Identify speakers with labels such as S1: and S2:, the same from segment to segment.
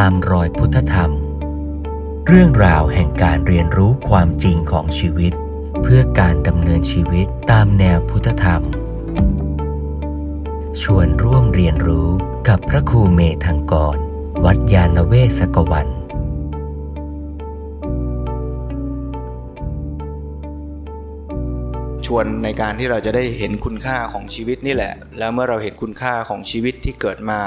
S1: ตามรอยพุทธธรรม เรื่องราวแห่งการเรียนรู้ความจริงของชีวิต เพื่อการดำเนินชีวิตตามแนวพุทธธรรม ชวนร่วมเรียนรู้กับพระครูเมธังกร วัดยาณเวศกวัน
S2: ชวนในการที่เราจะได้เห็นคุณค่าของชีวิตนี่แหละ แล้วเมื่อเราเห็นคุณค่าของชีวิตที่เกิดมา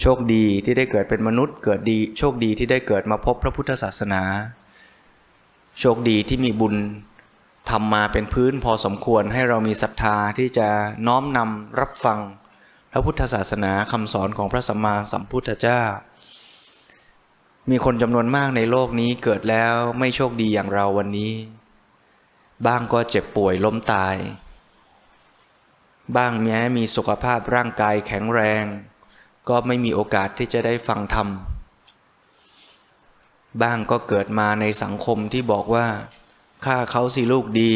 S2: โชคดีที่ได้เกิดเป็นมนุษย์ เกิดดี โชคดีที่ได้เกิดมาพบพระพุทธศาสนา โชคดีที่มีบุญทำมาเป็นพื้นพอสมควรให้เรามีศรัทธาที่จะน้อมนำรับฟัง พระพุทธศาสนาคำสอนของพระสัมมาสัมพุทธเจ้า มีคนจำนวนมากในโลกนี้เกิดแล้วไม่โชคดีอย่างเราวันนี้ บ้างก็เจ็บป่วยล้มตาย บ้างแม้มีสุขภาพร่างกายแข็งแรง ก็ไม่มีโอกาสที่จะได้ฟังธรรม บ้างก็เกิดมาในสังคมที่บอกว่าฆ่าเขาสิลูกดี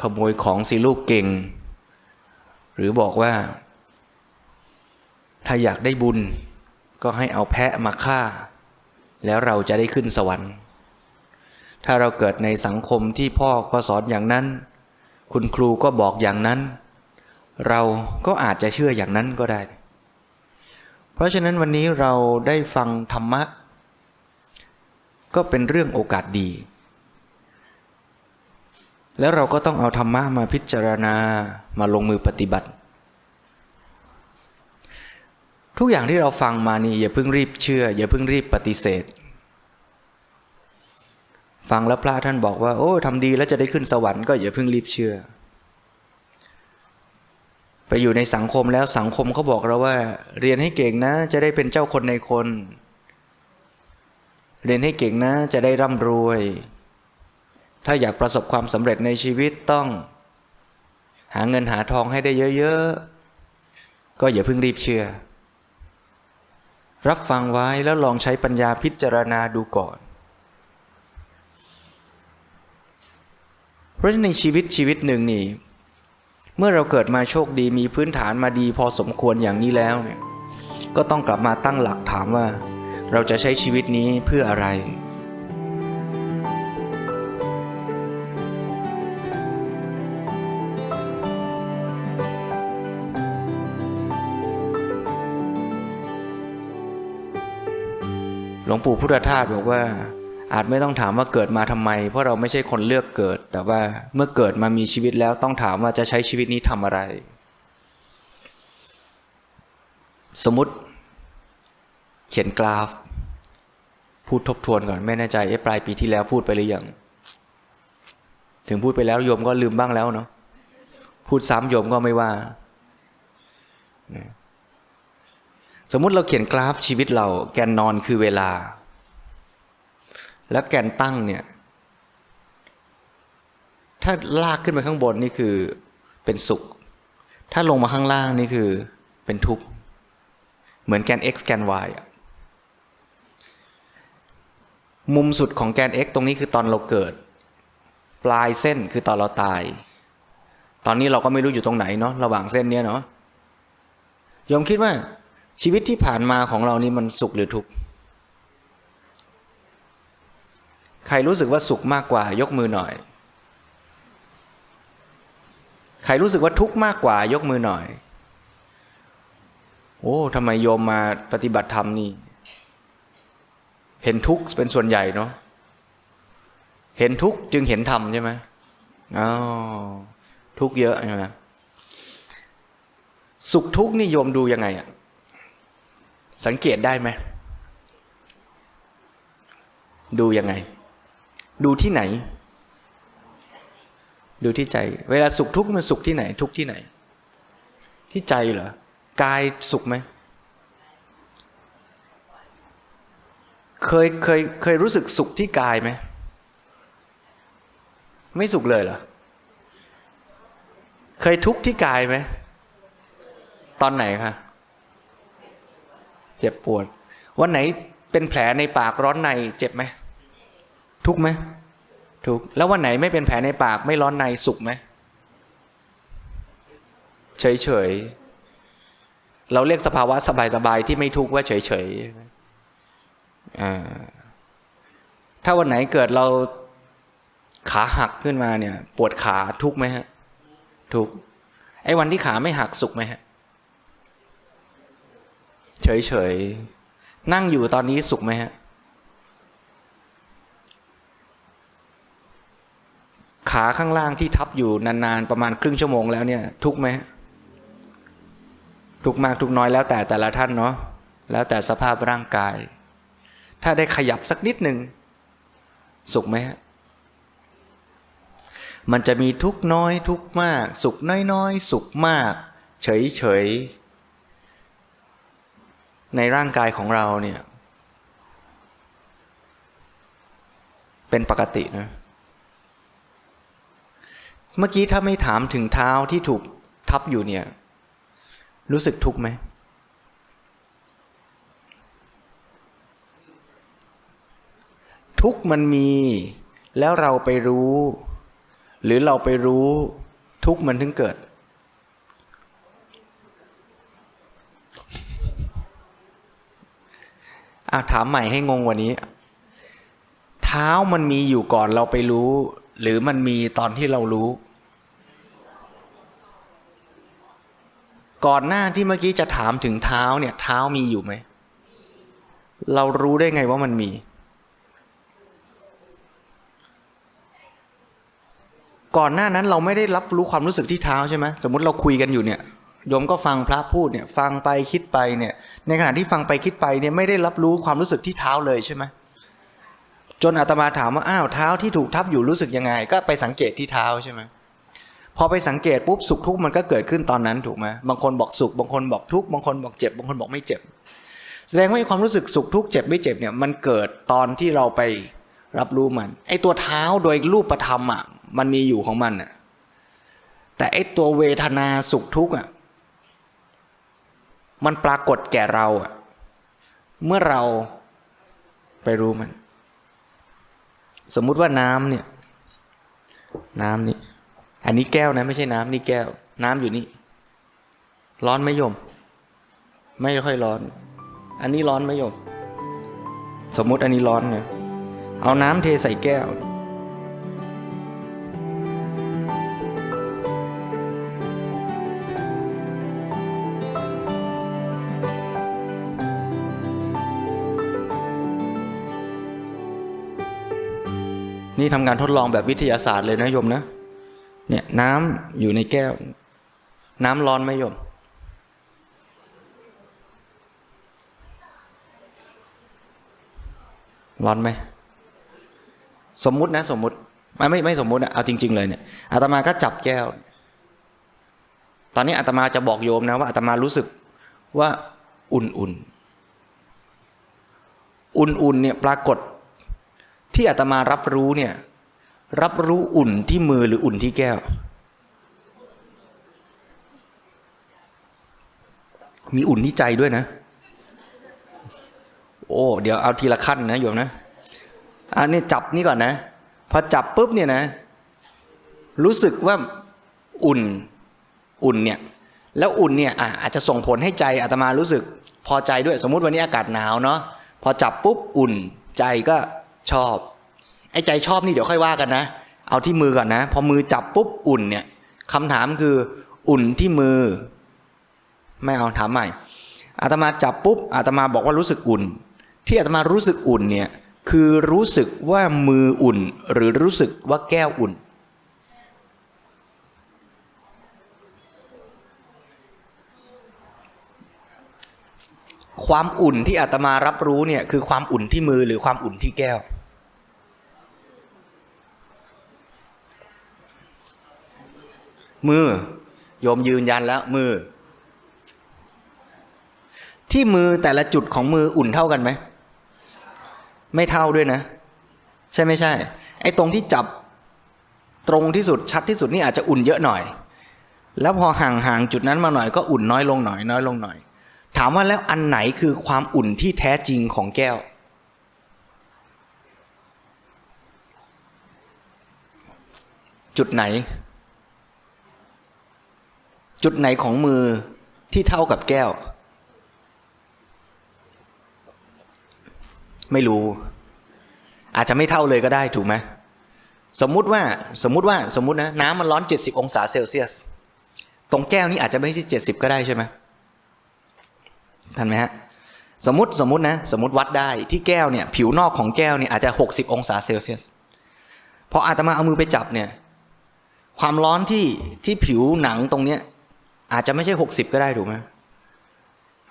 S2: ขโมยของสิลูกเก่ง หรือบอกว่า ถ้าอยากได้บุญ ก็ให้เอาแพะมาฆ่า แล้วเราจะได้ขึ้นสวรรค์ ถ้าเราเกิดในสังคมที่พ่อก็สอนอย่างนั้น คุณครูก็บอกอย่างนั้น เราก็อาจจะเชื่ออย่างนั้นก็ได้ ราะฉะนั้นวันนี้เราได้ฟังธรรมะ ก็เป็นเรื่องโอกาสดี แล้วเราก็ต้องเอาธรรมะมาพิจารณามาลงมือปฏิบัติ ทุกอย่างที่เราฟังมานี่อย่าเพิ่งรีบเชื่อ อย่าเพิ่งรีบปฏิเสธ ฟังแล้วพระท่านบอกว่า โอ้ทำดีแล้วจะได้ขึ้นสวรรค์ก็อย่าเพิ่งรีบเชื่อ ไปอยู่ในสังคมแล้วสังคมเขาบอกเราว่า เรียนให้เก่งนะ จะได้เป็นเจ้าคนในคน เรียนให้เก่งนะ จะได้ร่ำรวย ถ้าอยากประสบความสำเร็จในชีวิตต้อง หาเงินหาทองให้ได้เยอะๆ ก็อย่าเพิ่งรีบเชื่อ รับฟังไว้แล้วลองใช้ปัญญาพิจารณาดูก่อน เพราะฉะนั้นในชีวิตชีวิตหนึ่งนี่ เมื่อเราเกิดมาโชคดีมีพื้นฐานมาดีพอสมควรอย่างนี้แล้วเนี่ยก็ต้องกลับมาตั้งหลักถามว่า เราจะใช้ชีวิตนี้เพื่ออะไร หลวงปู่พุทธทาสบอกว่าอาจไม่ต้องถามว่าเกิดมาทำไม เพราะเราไม่ใช่คนเลือกเกิด แต่ว่าเมื่อเกิดมามีชีวิตแล้วต้องถามว่าจะใช้ชีวิตนี้ทำอะไร สมมติเขียนกราฟ พูดทบทวนก่อนไม่แน่ใจเอ๊ะปลายปีที่แล้วพูดไปหรือยังถึงพูดไปแล้วโยมก็ลืมบ้างแล้วเนาะพูดซ้ำโยมก็ไม่ว่า สมมุติเราเขียนกราฟชีวิตเรา แกนนอนคือเวลา แล้วแกนตั้งเนี่ย ถ้าลากขึ้นไปข้างบนนี่คือเป็นสุข ถ้าลงมาข้างล่างนี่คือเป็นทุกข์ เหมือนแกน x แกน y อะมุมสุดของแกน x ตรงนี้คือตอนเราเกิด ปลายเส้นคือตอนเราตาย ตอนนี้เราก็ไม่รู้อยู่ตรงไหนเนาะระหว่างเส้นเนี้ยเนาะยอมคิดว่าชีวิตที่ผ่านมาของเรานี่มันสุขหรือทุกข์ ใครรู้สึกว่าสุขมากกว่ายกมือหน่อย ใครรู้สึกว่าทุกข์มากกว่ายกมือหน่อย โอ้ทำไมโยมมาปฏิบัติธรรมนี่ เห็นทุกข์เป็นส่วนใหญ่เนาะเห็นทุกข์จึงเห็นธรรมใช่ไหมอ๋อทุกข์เยอะใช่ไหมสุขทุกข์นี่โยมดูยังไงอะสังเกตได้ไหมดูยังไง ดูที่ไหน ดูที่ใจ เวลาสุขทุกข์มันสุขที่ไหน ทุกข์ที่ไหน ที่ใจเหรอกายสุขไหมเคยเคยเคยรู้สึกสุขที่กายไหมไม่สุขเลยเหรอเคยทุกข์ที่กายไหมตอนไหนคะเจ็บปวด วันไหนเป็นแผลในปากร้อนในเจ็บไหมทุกข์ไหม ทุกแล้ววันไหนไม่เป็นแผลในปากไม่ร้อนในสุขไหมเฉยเฉยๆเราเรียกสภาวะสบายๆที่ไม่ทุกข์ว่าเฉยเฉยๆถ้าวันไหนเกิดเราขาหักขึ้นมาเนี่ย ปวดขาทุกไหมฮะ ทุกไอ้วันที่ขาไม่หักสุขไหมฮะ เฉยเฉยๆนั่งอยู่ตอนนี้สุขไหมฮะ ขาข้างล่างที่ทับอยู่นานๆ ประมาณครึ่งชั่วโมงแล้วเนี่ย ทุกไหมฮะทุกมากทุกน้อยแล้วแต่แต่ละท่านเนาะแล้วแต่สภาพร่างกาย ถ้าได้ขยับสักนิดหนึ่งสุขไหมฮะมันจะมีทุกน้อยทุกมาก สุขน้อยๆ สุขมาก เฉยๆ ในร่างกายของเราเนี่ย เป็นปกตินะ เมื่อกี้ถ้าไม่ถามถึงเท้าที่ถูกทับอยู่เนี่ย รู้สึกทุกข์ไหมทุกข์มันมีแล้วเราไปรู้ หรือเราไปรู้ทุกข์มันถึงเกิดอะถามใหม่ให้งงกวันนี้ เท้ามันมีอยู่ก่อนเราไปรู้ หรือมันมีตอนที่เรารู้ ก่อนหน้าที่เมื่อกี้จะถามถึงเท้าเนี่ย เท้ามีอยู่ไหม เรารู้ได้ไงว่ามันมี ก่อนหน้านั้นเราไม่ได้รับรู้ความรู้สึกที่เท้าใช่ไหมสมมติเราคุยกันอยู่เนี่ยโยมก็ฟังพระพูดเนี่ย ฟังไปคิดไปเนี่ย ในขณะที่ฟังไปคิดไปเนี่ยไม่ได้รับรู้ความรู้สึกที่เท้าเลยใช่ไหม จนอาตมาถามว่าอ้าวเท้าที่ถูกทับอยู่รู้สึกยังไง ก็ไปสังเกตที่เท้าใช่ไหมพอไปสังเกตปุ๊บสุขทุกข์มันก็เกิดขึ้นตอนนั้นถูกไหมบางคนบอกสุขบางคนบอกทุกข์บางคนบอกเจ็บบางคนบอกไม่เจ็บ แสดงว่าความรู้สึกสุขทุกข์เจ็บไม่เจ็บเนี่ยมันเกิดตอนที่เราไปรับรู้มัน ไอ้ตัวเท้าโดยรูปธรรมอะมันมีอยู่ของมันอะแต่ไอ้ตัวเวทนาสุขทุกข์อะมันปรากฏแก่เราอะเมื่อเราไปรู้มัน สมมุติว่าน้ำเนี่ย น้ำนี่ อันนี้แก้วนะ ไม่ใช่น้ำนี่แก้ว น้ำอยู่นี่ ร้อนไหมโยม ไม่ค่อยร้อน อันนี้ร้อนไหมโยม สมมุติอันนี้ร้อนเนี่ย เอาน้ำเทใส่แก้ว นี่ทำการทดลองแบบวิทยาศาสตร์เลยนะโยมนะ เนี่ยน้ำอยู่ในแก้ว น้ำร้อนไหมโยม ร้อนไหม สมมุตินะ สมมุติ ไม่ไม่ไม่สมมุติอะเอาจริง ๆ เลยเนี่ยอาตมาก็จับแก้ว ตอนนี้อาตมาจะบอกโยมนะว่าอาตมารู้สึกว่าอุ่นอุ่นอุ่นอุ่นๆเนี่ยปรากฏ ที่อาตมารับรู้เนี่ย รับรู้อุ่นที่มือหรืออุ่นที่แก้ว มีอุ่นที่ใจด้วยนะ โอ้เดี๋ยวเอาทีละขั้นนะโยมนะอันนี้จับนี่ก่อนนะพอจับปุ๊บเนี่ยนะ รู้สึกว่าอุ่นอุ่นเนี่ย แล้วอุ่นเนี่ยออาจจะส่งผลให้ใจอาตมารู้สึกพอใจด้วยสมมุติวันนี้อากาศหนาวเนาะพอจับปุ๊บอุ่นใจก็ ชอบ ไอ้ใจชอบนี่เดี๋ยวค่อยว่ากันนะ เอาที่มือก่อนนะ พอมือจับปุ๊บอุ่นเนี่ยคำถามคืออุ่นที่มือ ไม่เอาถามใหม่อาตมาจับปุ๊บอาตมาบอกว่ารู้สึกอุ่น ที่อาตมารู้สึกอุ่นเนี่ยคือรู้สึกว่ามืออุ่น หรือรู้สึกว่าแก้วอุ่น ความอุ่นที่อาตมารับรู้เนี่ยคือความอุ่นที่มือหรือความอุ่นที่แก้ว มือโยมยืนยันแล้วมือ ที่มือแต่ละจุดของมืออุ่นเท่ากันไหม ไม่เท่าด้วยนะ ใช่ไม่ใช่ ไอ้ตรงที่จับตรงที่สุดชัดที่สุดนี่อาจจะอุ่นเยอะหน่อย แล้วพอห่างห่างๆจุดนั้นมาหน่อยก็อุ่นน้อยลงหน่อยน้อยลงหน่อย ถามว่าแล้วอันไหนคือความอุ่นที่แท้จริงของแก้ว จุดไหน จุดไหนของมือที่เท่ากับแก้ว ไม่รู้ อาจจะไม่เท่าเลยก็ได้ถูกไหมสมมุติว่าสมมุติว่าสมมุตินะน้ำมันร้อน 70 องศาเซลเซียส ตรงแก้วนี้อาจจะไม่ใช่ 70 ก็ได้ใช่ไหม ทันไหมฮะสมมติสมมตินะสมมติวัดได้ที่แก้วเนี่ยผิวนอกของแก้วเนี่ยอาจจะ 60 องศาเซลเซียสพออาตมาเอามือไปจับเนี่ยความร้อนที่ที่ผิวหนังตรงเนี้ยอาจจะไม่ใช่ 60 ก็ได้ถูกไหม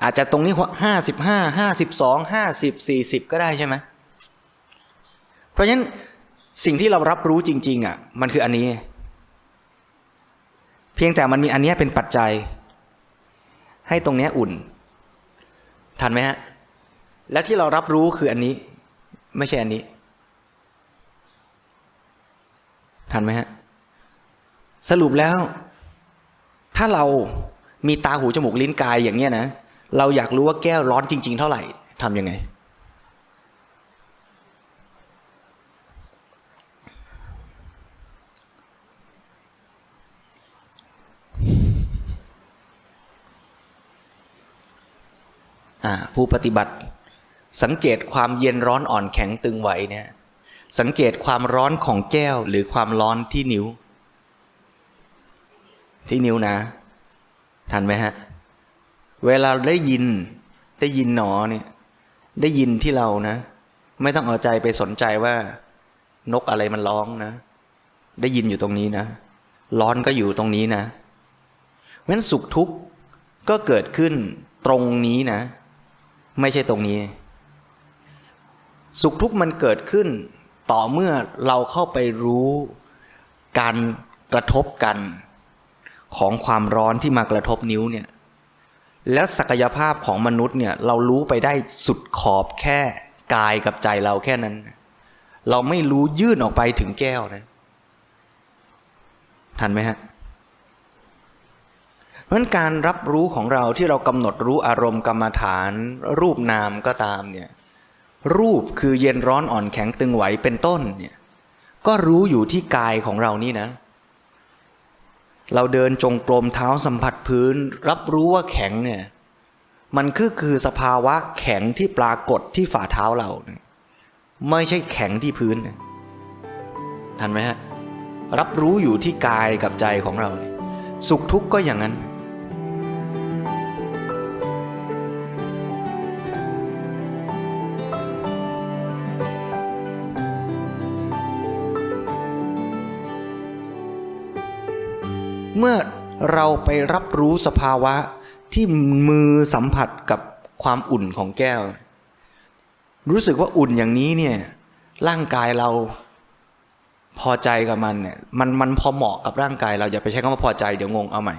S2: อาจจะตรงนี้ห้าสิบห้าห้าสิบสองห้าสิบสี่สิบก็ได้ใช่ไหมเพราะฉะนั้นสิ่งที่เรารับรู้จริง ๆ อะ มันคืออันนี้ เพียงแต่มันมีอันนี้เป็นปัจจัย ให้ตรงเนี้ยอุ่น ทันไหมฮะ และที่เรารับรู้คืออันนี้ ไม่ใช่อันนี้ ทันไหมฮะ สรุปแล้ว ถ้าเรามีตาหูจมูกลิ้นกายอย่างเนี้ยนะ เราอยากรู้ว่าแก้วร้อนจริง ๆ เท่าไหร่ทำยังไง ผู้ปฏิบัติ สังเกตความเย็นร้อนอ่อนแข็งตึงไหวเนี่ยสังเกตความร้อนของแก้วหรือความร้อนที่นิ้ว ที่นิ้วนะ ทันไหมฮะ เวลาได้ยินได้ยินหนอเนี่ย ได้ยินที่เรานะ ไม่ต้องเอาใจไปสนใจว่า นกอะไรมันร้องนะ ได้ยินอยู่ตรงนี้นะ ร้อนก็อยู่ตรงนี้นะเพราะฉะนั้นสุขทุกข์ก็เกิดขึ้นตรงนี้นะ ไม่ใช่ตรงนี้ สุขทุกข์มันเกิดขึ้น ต่อเมื่อเราเข้าไปรู้การกระทบกันของความร้อนที่มากระทบนิ้วเนี่ย แล้วศักยภาพของมนุษย์เนี่ย เรารู้ไปได้สุดขอบแค่กายกับใจเราแค่นั้น เราไม่รู้ยื่นออกไปถึงแก้วนะ ทันไหมฮะ เพราะฉะนั้นการรับรู้ของเราที่เรากำหนดรู้อารมณ์กรรมฐาน รูปนามก็ตามเนี่ยรูปคือเย็นร้อนอ่อนแข็งตึงไหวเป็นต้นเนี่ยก็รู้อยู่ที่กายของเรานี่นะ เราเดินจงกรมเท้าสัมผัสพื้น รับรู้ว่าแข็งเนี่ยมันคือคือสภาวะแข็งที่ปรากฏที่ฝ่าเท้าเรา ไม่ใช่แข็งที่พื้นทันไหมฮะรับรู้อยู่ที่กายกับใจของเรา สุขทุกข์ก็อย่างนั้น เมื่อเราไปรับรู้สภาวะที่มือสัมผัสกับความอุ่นของแก้ว รู้สึกว่าอุ่นอย่างนี้เนี่ยร่างกายเราพอใจกับมันเนี่ยมันมันพอเหมาะกับร่างกาย เราอย่าไปใช้คำว่าพอใจเดี๋ยวงงเอาใหม่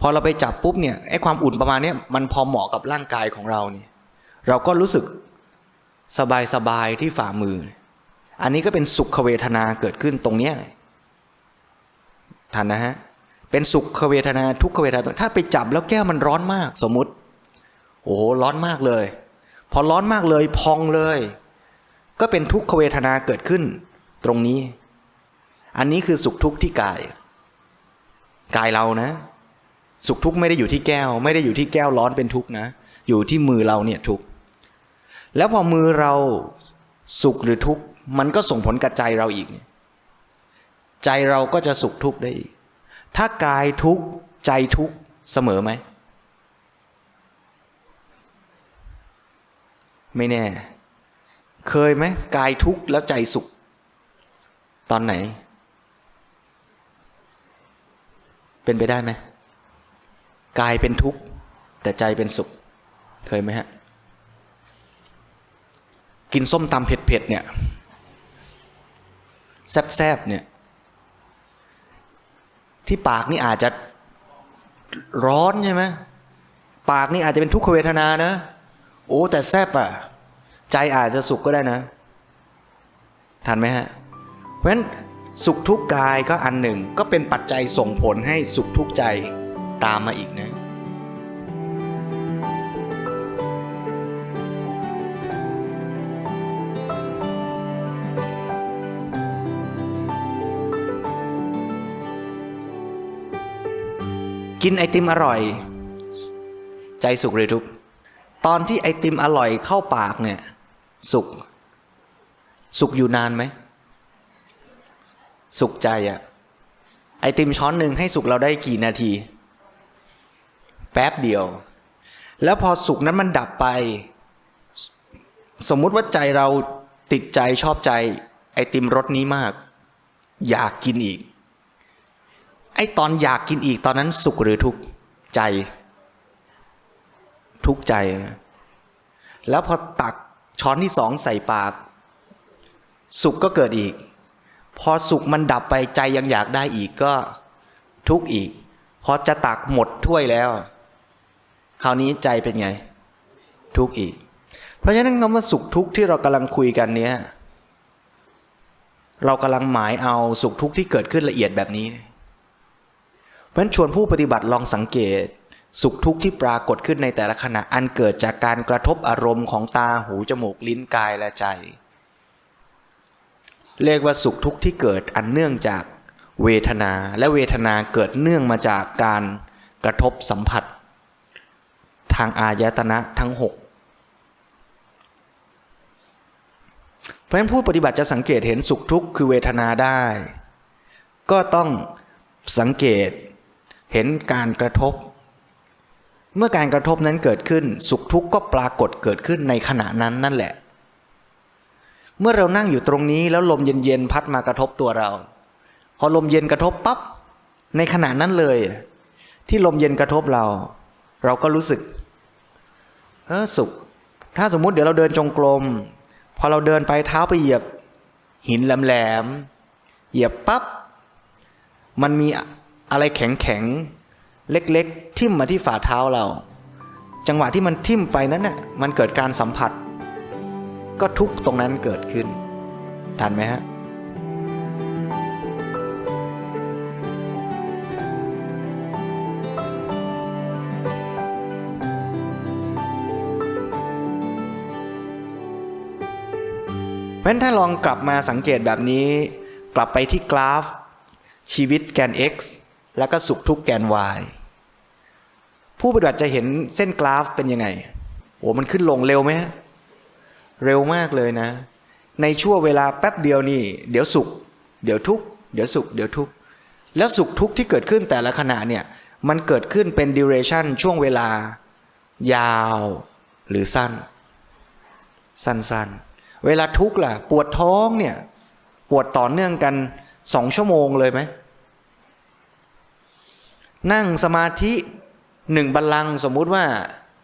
S2: พอเราไปจับปุ๊บเนี่ยไอ้ความอุ่นประมาณนี้มันพอเหมาะกับร่างกายของเราเนี่ยเราก็รู้สึกสบายสบายที่ฝ่ามือ อันนี้ก็เป็นสุขเวทนาเกิดขึ้นตรงเนี้ยทันนะฮะ เป็นสุขเวทนาทุกขเวทนาถ้าไปจับแล้วแก้วมันร้อนมากสมมุติ โอ้โหร้อนมากเลย พอร้อนมากเลยพองเลย ก็เป็นทุกขเวทนาเกิดขึ้น ตรงนี้ อันนี้คือสุขทุกข์ที่กาย กายเรานะ สุขทุกข์ไม่ได้อยู่ที่แก้ว ไม่ได้อยู่ที่แก้วร้อนเป็นทุกข์นะ อยู่ที่มือเราเนี่ยทุกข์แล้วพอมือเราสุขหรือทุกข์มันก็ส่งผลกับใจเราอีก ใจเราก็จะสุขทุกข์ได้อีก ถ้ากายทุกข์ใจทุกข์เสมอไหม ไม่แน่ เคยไหมกายทุกข์แล้วใจสุข ตอนไหน เป็นไปได้ไหมกายเป็นทุกข์แต่ใจเป็นสุข เคยไหมฮะ กินส้มตำเผ็ดๆเนี่ย แซบๆเนี่ย ที่ปากนี่อาจจะร้อนใช่ไหมปากนี่อาจจะเป็นทุกขเวทนานะ โอ้แต่แซบอะใจอาจจะสุขก็ได้นะทันไหมฮะ เพราะฉะนั้นสุขทุกกายก็อันหนึ่งก็เป็นปัจจัยส่งผลให้สุขทุกใจตามมาอีกนะ กินไอติมอร่อย ใจสุขหรือทุกข์ตอนที่ไอติมอร่อยเข้าปากเนี่ย สุข สุขอยู่นานไหม สุขใจอะไอติมช้อนหนึ่งให้สุขเราได้กี่นาที แป๊บเดียว แล้วพอสุขนั้นมันดับไป สมมุติว่าใจเราติดใจชอบใจ ไอติมรสนี้มาก อยากกินอีก ไอ้ตอนอยากกินอีกตอนนั้นสุขหรือทุกข์ใจ ทุกข์ใจ แล้วพอตักช้อนที่สองใส่ปาก สุขก็เกิดอีก พอสุขมันดับไปใจยังอยากได้อีกก็ทุกข์อีก พอจะตักหมดถ้วยแล้ว คราวนี้ใจเป็นไง ทุกข์อีก เพราะฉะนั้นคำว่าสุขทุกข์ที่เรากำลังคุยกันเนี้ยเรากำลังหมายเอาสุขทุกข์ที่เกิดขึ้นละเอียดแบบนี้ เพราะฉะนั้นชวนผู้ปฏิบัติลองสังเกต สุขทุกข์ที่ปรากฏขึ้นในแต่ละขณะอันเกิดจากการกระทบอารมณ์ของตาหูจมูกลิ้นกายและใจ เรียกว่าสุขทุกข์ที่เกิดอันเนื่องจากเวทนาและเวทนาเกิดเนื่องมาจากการกระทบสัมผัส ทางอายตนะทั้งหกเพราะฉะนั้นผู้ปฏิบัติจะสังเกตเห็นสุขทุกข์คือเวทนาได้ ก็ต้องสังเกต เห็นการกระทบ เมื่อการกระทบนั้นเกิดขึ้น สุขทุกข์ก็ปรากฏเกิดขึ้นในขณะนั้นนั่นแหละ เมื่อเรานั่งอยู่ตรงนี้แล้วลมเย็นๆพัดมากระทบตัวเรา พอลมเย็นกระทบปั๊บในขณะนั้นเลย ที่ลมเย็นกระทบเรา เราก็รู้สึกเออสุข ถ้าสมมุติเดี๋ยวเราเดินจงกรมพอเราเดินไปเท้าไปเหยียบ หินแหลมๆเหยียบปั๊บมันมี อะไรแข็งๆเล็กๆ ทิ่มมาที่ฝ่าเท้าเรา จังหวะที่มันทิ่มไปนั้นน่ะมันเกิดการสัมผัส ก็ทุกตรงนั้นเกิดขึ้นทันไหมฮะเพราะฉะนั้นถ้าลองกลับมาสังเกตแบบนี้ กลับไปที่กราฟ ชีวิตแกน x แล้วก็สุขทุกแกน y ผู้ปฏิบัติจะเห็นเส้นกราฟเป็นยังไงโอ้มันขึ้นลงเร็วไหมเร็วมากเลยนะ ในช่วงเวลาแป๊บเดียวนี่ เดี๋ยวสุข เดี๋ยวทุกเดี๋ยวสุข เดี๋ยวทุกแล้วสุขทุกที่เกิดขึ้นแต่ละขณะเนี่ยมันเกิดขึ้นเป็น duration ช่วงเวลา ยาวหรือสั้น สั้นๆ เวลาทุกข์ล่ะ ปวดท้องเนี่ย ปวดต่อเนื่องกันสองชั่วโมงเลยไหม นั่งสมาธิหนึ่งบัลลังสมมุติว่า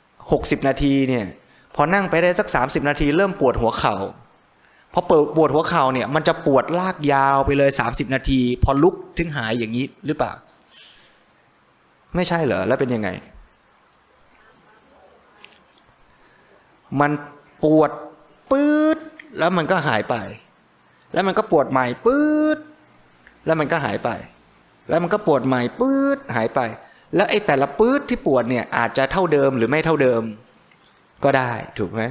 S2: 60 นาทีเนี่ยพอนั่งไปได้สัก 30 นาที เริ่มปวดหัวเขา่าพอเปิดปวดหัวเข่าเนี่ยมันจะปวดลากยาวไปเลย 30 นาที พอลุกถึงหายอย่างนี้หรือเปล่า ไม่ใช่เหรอแล้วเป็นยังไง มันปวดปื๊ดแล้วมันก็หายไป แล้วมันก็ปวดใหม่ปื๊ดแล้วมันก็หายไป แล้วมันก็ปวดใหม่ปื๊ดหายไป แล้วไอ้แต่ละปื๊ดที่ปวดเนี่ยอาจจะเท่าเดิมหรือไม่เท่าเดิม ก็ได้ถูกไหม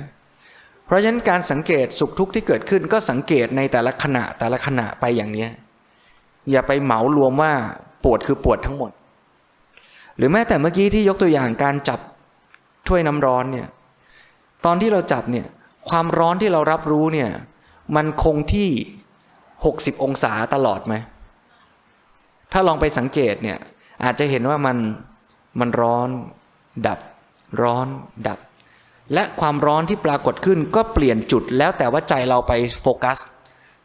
S2: เพราะฉะนั้นการสังเกตสุขทุกข์ที่เกิดขึ้นก็สังเกตในแต่ละขณะแต่ละขณะไปอย่างเนี้ยอย่าไปเหมารวมว่าปวดคือปวดทั้งหมด หรือแม้แต่เมื่อกี้ที่ยกตัวอย่างการจับถ้วยน้ำร้อนเนี่ยตอนที่เราจับเนี่ยความร้อนที่เรารับรู้เนี่ยมันคงที่ 60 องศาตลอดไหม ถ้าลองไปสังเกตเนี่ยอาจจะเห็นว่ามันมันร้อนดับร้อนดับ และความร้อนที่ปรากฏขึ้นก็เปลี่ยนจุดแล้วแต่ว่าใจเราไปโฟกัส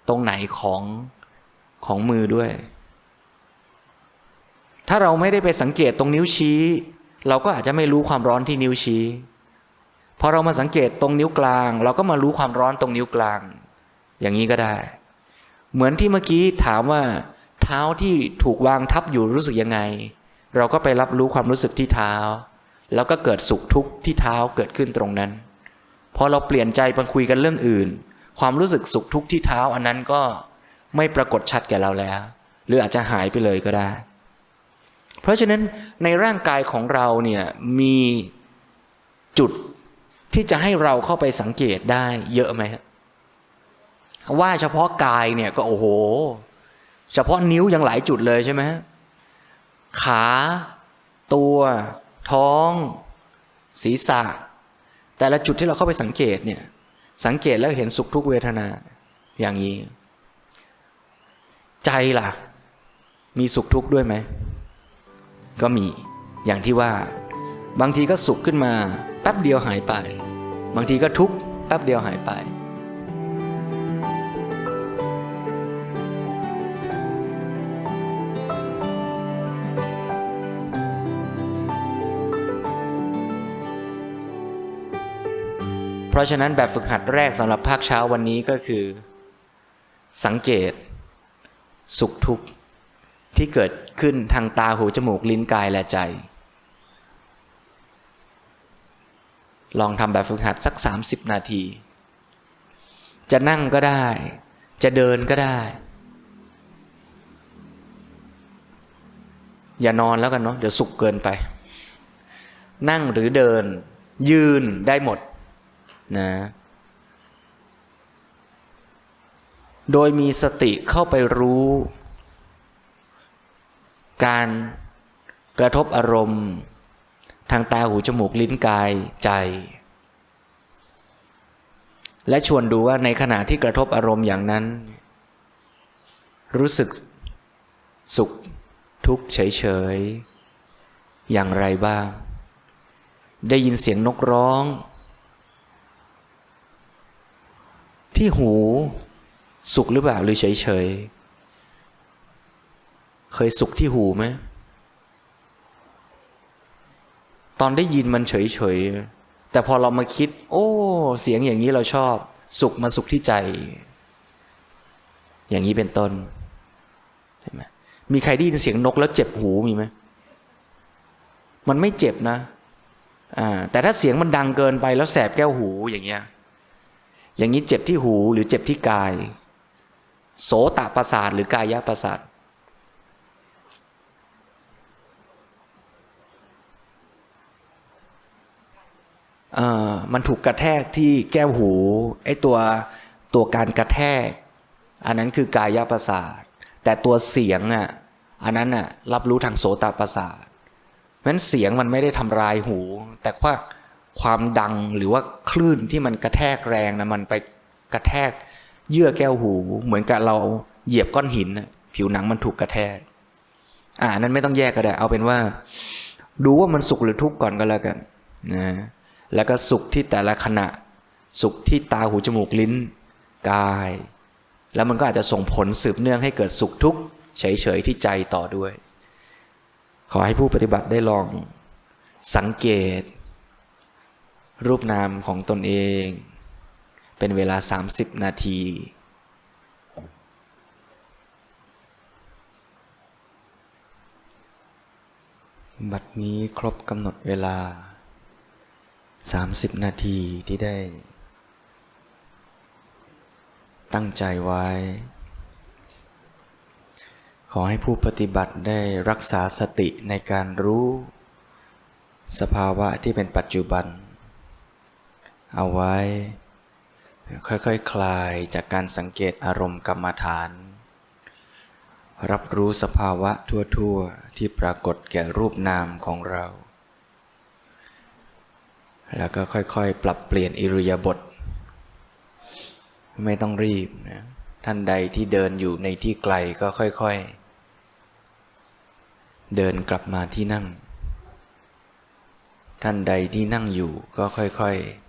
S2: ตรงไหนของของมือด้วย ถ้าเราไม่ได้ไปสังเกตตรงนิ้วชี้ เราก็อาจจะไม่รู้ความร้อนที่นิ้วชี้พอเรามาสังเกตตรงนิ้วกลาง เราก็มารู้ความร้อนตรงนิ้วกลาง อย่างนี้ก็ได้ เหมือนที่เมื่อกี้ถามว่า เท้าที่ถูกวางทับอยู่รู้สึกยังไง เราก็ไปรับรู้ความรู้สึกที่เท้า แล้วก็เกิดสุขทุกข์ที่เท้าเกิดขึ้นตรงนั้น พอเราเปลี่ยนใจไปคุยกันเรื่องอื่น ความรู้สึกสุขทุกข์ที่เท้าอันนั้นก็ไม่ปรากฏชัดแก่เราแล้ว หรืออาจจะหายไปเลยก็ได้ เพราะฉะนั้นในร่างกายของเราเนี่ยมีจุดที่จะให้เราเข้าไปสังเกตได้เยอะไหมว่าเฉพาะกายเนี่ยก็โอ้โห เฉพาะนิ้วยังหลายจุดเลยใช่ไหมขา ตัว ท้อง ศีรษะ แต่ละจุดที่เราเข้าไปสังเกตเนี่ย สังเกตแล้วเห็นสุขทุกเวทนาอย่างนี้ ใจล่ะ มีสุขทุกข์ด้วยไหม ก็มีอย่างที่ว่า บางทีก็สุขขึ้นมา แป๊บเดียวหายไป บางทีก็ทุกข์แป๊บเดียวหายไป เพราะฉะนั้นแบบฝึกหัดแรกสำหรับภาคเช้าวันนี้ก็คือ สังเกต สุขทุกข์ที่เกิดขึ้นทางตาหูจมูกลิ้นกายและใจ ลองทำแบบฝึกหัดสัก 30 นาที จะนั่งก็ได้ จะเดินก็ได้ อย่านอนแล้วกันเนาะเดี๋ยวสุกเกินไป นั่งหรือเดิน ยืนได้หมด นะโดยมีสติเข้าไปรู้ การกระทบอารมณ์ ทางตาหูจมูกลิ้นกายใจ และชวนดูว่าในขณะที่กระทบอารมณ์อย่างนั้น รู้สึกสุขทุกข์เฉยๆ อย่างไรบ้าง ได้ยินเสียงนกร้อง ที่หูสุขหรือเปล่าหรือเฉยๆเคยสุขที่หูไหมตอนได้ยินมันเฉยๆแต่พอเรามาคิด โอ้ เสียงอย่างนี้เราชอบ สุขมาสุขที่ใจ อย่างนี้เป็นต้นใช่ไหมมีใครได้ยินเสียงนกแล้วเจ็บหูมีไหมมันไม่เจ็บนะ อ่า แต่ถ้าเสียงมันดังเกินไปแล้วแสบแก้วหูอย่างเงี้ย อย่างนี้เจ็บที่หูหรือเจ็บที่กาย โสตประสาทหรือกายะประสาทมันถูกกระแทกที่แก้วหูไอ้ตัวตัวการกระแทก อันนั้นคือกายประสาท แต่ตัวเสียงอะอันนั้นอะรับรู้ทางโสตประสาทเพราะฉะนั้นเสียงมันไม่ได้ทำลายหู แต่ว่า ความดังหรือว่าคลื่นที่มันกระแทกแรงนะมันไปกระแทกเยื่อแก้วหู เหมือนกับเราเหยียบก้อนหินผิวหนังมันถูกกระแทก อ่านั้นไม่ต้องแยกก็ได้ เอาเป็นว่า ดูว่ามันสุขหรือทุกข์ก่อนก็แล้วกันนะแล้วก็สุขที่แต่ละขณะ สุขที่ตาหูจมูกลิ้นกาย แล้วมันก็อาจจะส่งผลสืบเนื่องให้เกิดสุขทุกข์เฉยๆที่ใจต่อด้วย ขอให้ผู้ปฏิบัติได้ลองสังเกต รูปนามของตนเอง เป็นเวลา 30 นาที บัดนี้ครบกำหนดเวลา 30 นาทีที่ได้ ตั้งใจไว้ ขอให้ผู้ปฏิบัติได้รักษาสติในการรู้ สภาวะที่เป็นปัจจุบัน เอาไว้ ค่อยๆคคลายจากการสังเกตอารมณ์กรรมฐาน รับรู้สภาวะทั่วๆ ที่ปรากฏแก่รูปนามของเรา แล้วก็ค่อยๆ ปรับเปลี่ยนอิริยาบถไม่ต้องรีบนะท่านใดที่เดินอยู่ในที่ไกลก็ค่อยๆ เดินกลับมาที่นั่ง ท่านใดที่นั่งอยู่ก็ค่อยๆ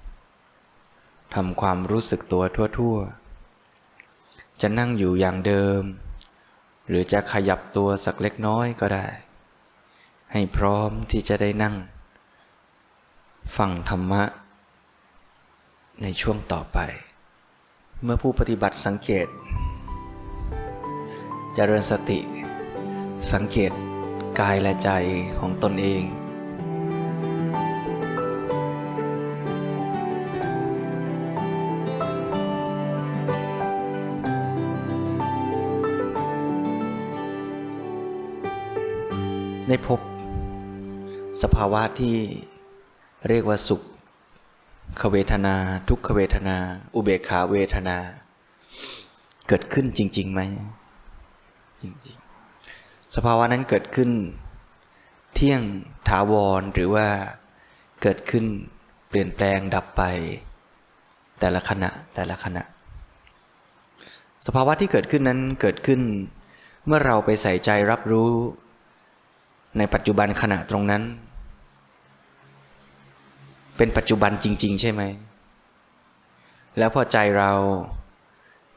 S2: ทำความรู้สึกตัวทั่วๆ จะนั่งอยู่อย่างเดิม หรือจะขยับตัวสักเล็กน้อยก็ได้ ให้พร้อมที่จะได้นั่ง ฟังธรรมะ ในช่วงต่อไป เมื่อผู้ปฏิบัติสังเกตเจริญสติ สังเกตกายและใจของตนเอง ได้พบ สภาวะที่เรียกว่าสุขขเวทนา ทุกขเวทนา อุเบกขาเวทนา เกิดขึ้นจริงๆไหมจริงๆ สภาวะนั้นเกิดขึ้น เที่ยงถาวรหรือว่าเกิดขึ้นเปลี่ยนแปลงดับไป แต่แต่ละขณะแต่ละขณะ สภาวะที่เกิดขึ้นนั้นเกิดขึ้น เมื่อเราไปใส่ใจรับรู้ ในปัจจุบันขณะตรงนั้น เป็นปัจจุบันจริง ๆ ใช่ไหม แล้วพอใจเรา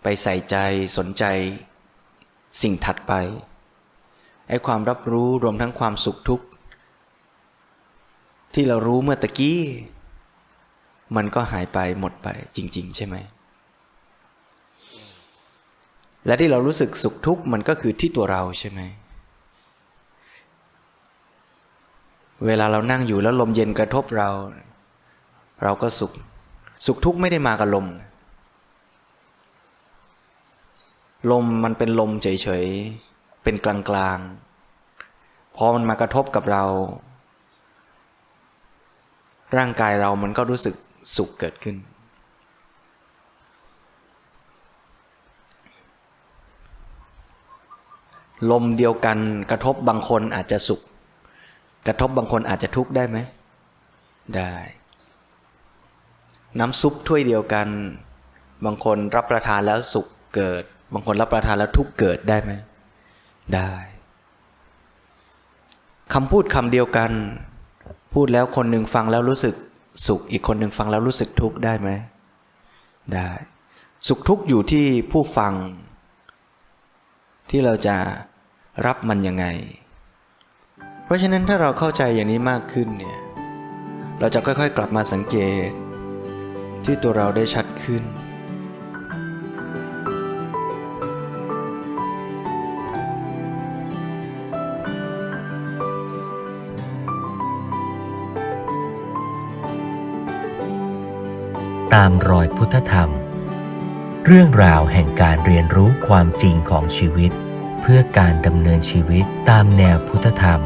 S2: ไปใส่ใจสนใจ สิ่งถัดไปไอ้ความรับรู้รวมทั้งความสุขทุกข์ ที่เรารู้เมื่อตะกี้ มันก็หายไปหมดไปจริง ๆ ใช่ไหม และที่เรารู้สึกสุขทุกข์มันก็คือที่ตัวเราใช่ไหม เวลาเรานั่งอยู่แล้วลมเย็นกระทบเรา เราก็สุข สุขทุกข์ไม่ได้มากับลม ลมมันเป็นลมเฉยๆ เป็นกลางๆ พอมันมากระทบกับเรา ร่างกายเรามันก็รู้สึกสุขเกิดขึ้น ลมเดียวกันกระทบบางคนอาจจะสุข กระทบบางคนอาจจะทุกข์ได้ไหม ได้ น้ำซุปถ้วยเดียวกัน บางคนรับประทานแล้วสุขเกิด บางคนรับประทานแล้วทุกข์เกิดได้ไหม ได้คำพูดคำเดียวกัน พูดแล้วคนหนึ่งฟังแล้วรู้สึกสุข อีกคนหนึ่งฟังแล้วรู้สึกทุกข์ได้ไหม ได้ สุขทุกข์อยู่ที่ผู้ฟัง ที่เราจะรับมันยังไง เพราะฉะนั้นถ้าเราเข้าใจอย่างนี้มากขึ้นเนี่ย เราจะค่อยๆกลับมาสังเกต ที่ตัวเราได้ชัดขึ้น
S1: ตามรอยพุทธธรรม เรื่องราวแห่งการเรียนรู้ความจริงของชีวิต เพื่อการดำเนินชีวิตตามแนวพุทธธรรม